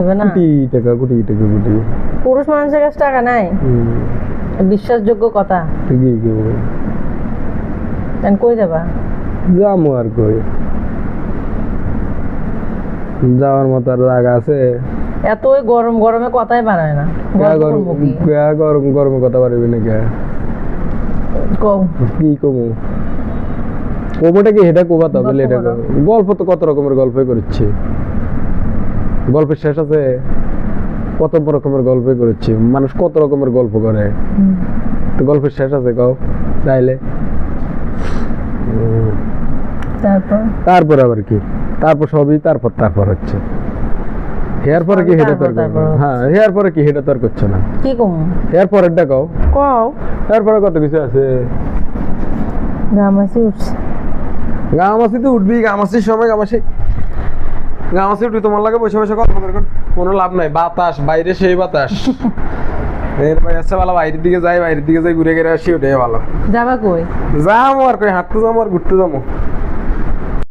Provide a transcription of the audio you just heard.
হবে না? কোটি টাকা কোটি টাকা কোটি। পুরুষ মানুষের কাছে টাকা নাই? বিশ্বাসযোগ্য কথা? ঠিকই কি বল? তাই কই যাবা? আর কই। যাওয়ার মতো আর জায়গা আছে। গরম গরমে কথাই বানায় না। গরম গরম গরমে কথা পারবি না কে? কও। কি কমু? কমুটা কি হেটা কোবা তবে গল্প তো কত রকমের গল্পই করছি গল্পের শেষ আছে কত রকমের গল্পই করেছি। মানুষ কত রকমের গল্প করে। তো গল্পের শেষ আছে কও তাইলে। তারপর? তারপর আবার কি? তারপর সবই তারপর তারপর হচ্ছে। হেয়ার পরে কি সবই হেটা তোর তারপর তারপর হচ্ছে। হ্যাঁ হেয়ার পরে কি হেটা তোর করছে না? কি কম? হেয়ার কও। কও। হেয়ার পরে কত কিছু আছে? ঘামাসি উঠছে। গামাসি তো উঠবি গামাসির সময় গামাসি গামাসি উঠবি তোমার লাগে বসে বসে গল্প করে কোনো লাভ নাই। বাতাস বাইরে সেই বাতাস। আছে ভালো বাইরের দিকে যাই বাইরের দিকে যাই ঘুরে ঘুরে আসি ওটাই ভালো। যাবা কই? যাব আর কই হাঁটতে যাব আর ঘুরতে যাব